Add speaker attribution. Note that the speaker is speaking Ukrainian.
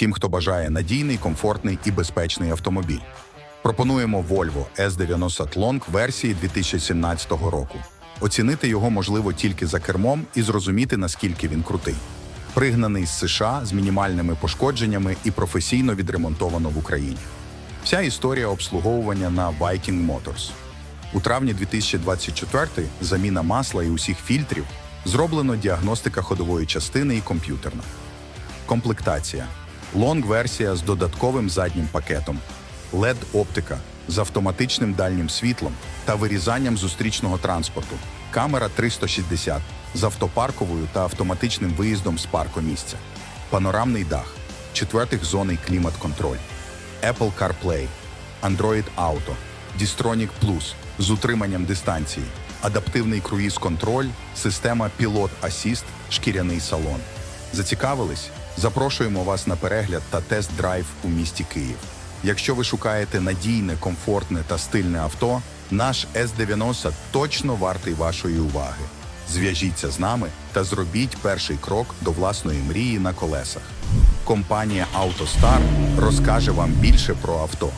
Speaker 1: тим, хто бажає надійний, комфортний і безпечний автомобіль. Пропонуємо Volvo S90 Long версії 2017 року. Оцінити його можливо тільки за кермом і зрозуміти, наскільки він крутий. Пригнаний з США з мінімальними пошкодженнями і професійно відремонтовано в Україні. Вся історія обслуговування на Viking Motors. У травні 2024 заміна масла і усіх фільтрів зроблено діагностика ходової частини і комп'ютерна. Комплектація. Лонг-версія з додатковим заднім пакетом, LED-оптика з автоматичним дальнім світлом та вирізанням зустрічного транспорту, камера 360 з автопарковою та автоматичним виїздом з паркомісця, панорамний дах, четвертих зонний клімат-контроль, Apple CarPlay, Android Auto, Distronic Plus з утриманням дистанції, адаптивний круїз-контроль, система Pilot Assist, шкіряний салон. Зацікавились? Запрошуємо вас на перегляд та тест-драйв у місті Київ. Якщо ви шукаєте надійне, комфортне та стильне авто, наш S90 точно вартий вашої уваги. Зв'яжіться з нами та зробіть перший крок до власної мрії на колесах. Компанія «АвтоСтар» розкаже вам більше про авто.